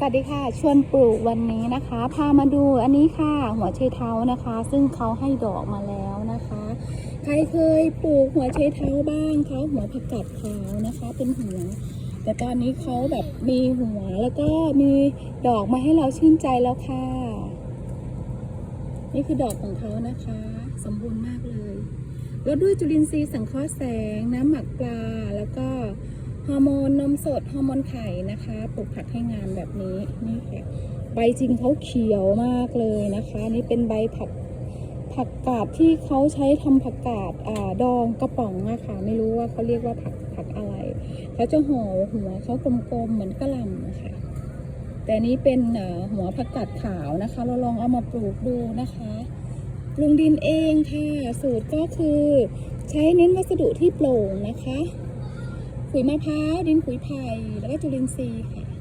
สวัสดีค่ะ ชวนปลูกวันนี้นะคะ พามาดูอันนี้ค่ะ หัวไชเท้านะคะ ซึ่งเขาให้ดอกมาแล้วนะคะ ใครเคยปลูกหัวไชเท้าบ้างคะหัวผักกาดขาวนะคะ เป็นหัว แต่ตอนนี้เขาแบบมีหัวแล้วก็มีดอกมาให้เราชื่นใจแล้วค่ะ นี่คือดอกของเขานะคะ สมบูรณ์มากเลยรดด้วยจุลินทรีย์สังเคราะห์แสง น้ำหมักปลาแล้วก็ ฮอร์โมนนมสดฮอร์โมนไข่นะคะปลูกผักให้งามแบบนี้นี่ค่ะใบจริงเขาเขียวมากเลยนะคะนี่เป็นใบผักผักกาดที่เขาใช้ทำผักกาดอ่าดองกระป๋องอะค่ะ ไม่รู้ว่าเขาเรียกว่าผักผักอะไรเขาจะห่อหัวเขากลมๆเหมือนกระหล่ำนะคะแต่นี้เป็นหัวผักกาดขาวนะคะ เราลองเอามาปลูกดูนะคะปรุงดินเองค่ะ สูตรก็คือใช้เน้นวัสดุที่โปร่งนะคะ ขุยมะพร้าวดินขุยไผ่แล้วก็จุลินทรีย์ค่ะ